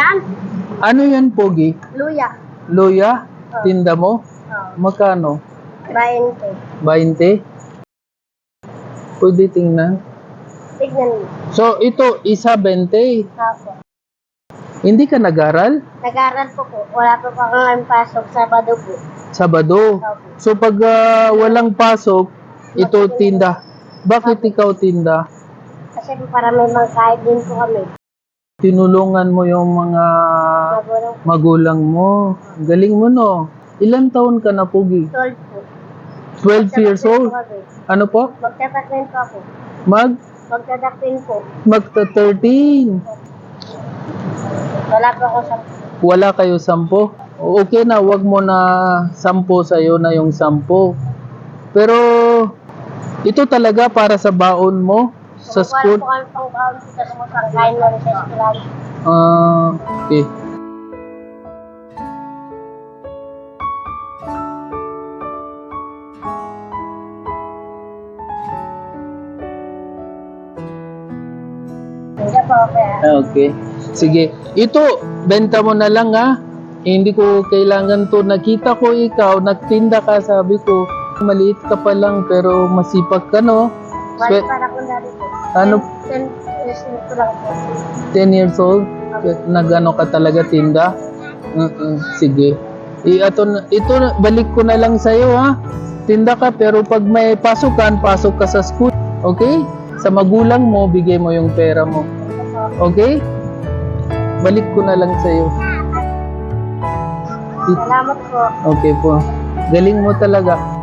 Yan, Ano yan, Pogi? luya. Luya? Oh. Tinda mo? Oh, Magkano? 20. 20? Pwede tingnan. Tignan mo. So, ito, isa 20. Opo. Hindi ka nag-aral? Nag-aaral po po. Wala po pa ngayon pasok sa Bado po. Sabado. Opo. So, pag ah, walang pasok, ito tinda. Bakit ikaw tinda? Kasi para may mga kahit din po kami. Tinulungan mo yung mga Magulang mo. Galing mo, no? Ilan taon ka na, Pogi? 12 po. 12 years old? Ano po? Magtatakpin po ako. Mag? Magtatakpin po. Magta 13. Wala po ako sa... Wala kayo sampo? Okay na, wag mo na sampo sa'yo na yung sampo. Pero, ito talaga para sa baon mo sa school. po kami pang baon po sa sumutang kain mo rin sa eskwelahan. Ah, okay. Hindi po kaya. Ah, Okay. Sige. Ito, benta mo na lang ha. Hindi ko kailangan to. Nakita ko ikaw, nagtinda ka, sabi ko. Maliit ka pa lang, pero masipag ka, no? Bali Swe- para kung dati po. Ano? 10 years old ko lang po. 10 years old? Nagano ka talaga tinda? Uh Sige. I, na- ito, na- balik ko na lang sa'yo, ha? Tinda ka, pero pag may pasukan, pasok ka sa school. Okay? Sa magulang mo, bigay mo yung pera mo. Okay? Balik ko na lang sa'yo. Salamat po. Okay po. Galing mo talaga.